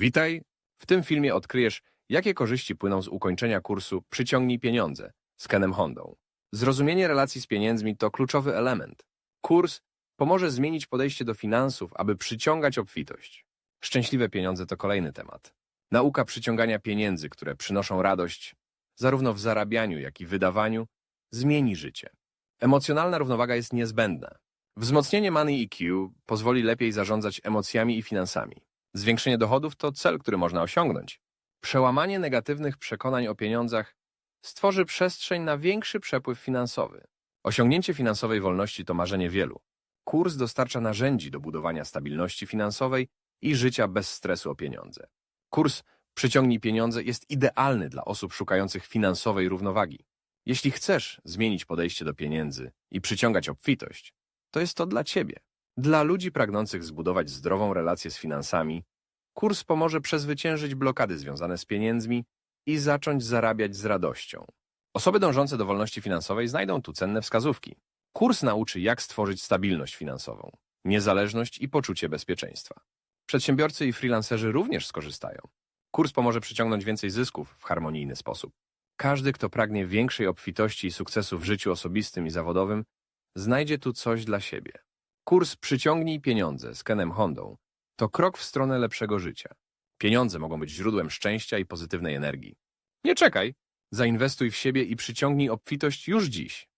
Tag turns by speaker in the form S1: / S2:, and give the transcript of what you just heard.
S1: Witaj! W tym filmie odkryjesz, jakie korzyści płyną z ukończenia kursu Przyciągnij pieniądze z Kenem Hondą. Zrozumienie relacji z pieniędzmi to kluczowy element. Kurs pomoże zmienić podejście do finansów, aby przyciągać obfitość. Szczęśliwe pieniądze to kolejny temat. Nauka przyciągania pieniędzy, które przynoszą radość, zarówno w zarabianiu, jak i wydawaniu, zmieni życie. Emocjonalna równowaga jest niezbędna. Wzmocnienie Money EQ pozwoli lepiej zarządzać emocjami i finansami. Zwiększenie dochodów to cel, który można osiągnąć. Przełamanie negatywnych przekonań o pieniądzach stworzy przestrzeń na większy przepływ finansowy. Osiągnięcie finansowej wolności to marzenie wielu. Kurs dostarcza narzędzi do budowania stabilności finansowej i życia bez stresu o pieniądze. Kurs Przyciągnij pieniądze jest idealny dla osób szukających finansowej równowagi. Jeśli chcesz zmienić podejście do pieniędzy i przyciągać obfitość, to jest to dla Ciebie. Dla ludzi pragnących zbudować zdrową relację z finansami, kurs pomoże przezwyciężyć blokady związane z pieniędzmi i zacząć zarabiać z radością. Osoby dążące do wolności finansowej znajdą tu cenne wskazówki. Kurs nauczy, jak stworzyć stabilność finansową, niezależność i poczucie bezpieczeństwa. Przedsiębiorcy i freelancerzy również skorzystają. Kurs pomoże przyciągnąć więcej zysków w harmonijny sposób. Każdy, kto pragnie większej obfitości i sukcesu w życiu osobistym i zawodowym, znajdzie tu coś dla siebie. Kurs Przyciągnij pieniądze z Kenem Hondą to krok w stronę lepszego życia. Pieniądze mogą być źródłem szczęścia i pozytywnej energii. Nie czekaj! Zainwestuj w siebie i przyciągnij obfitość już dziś.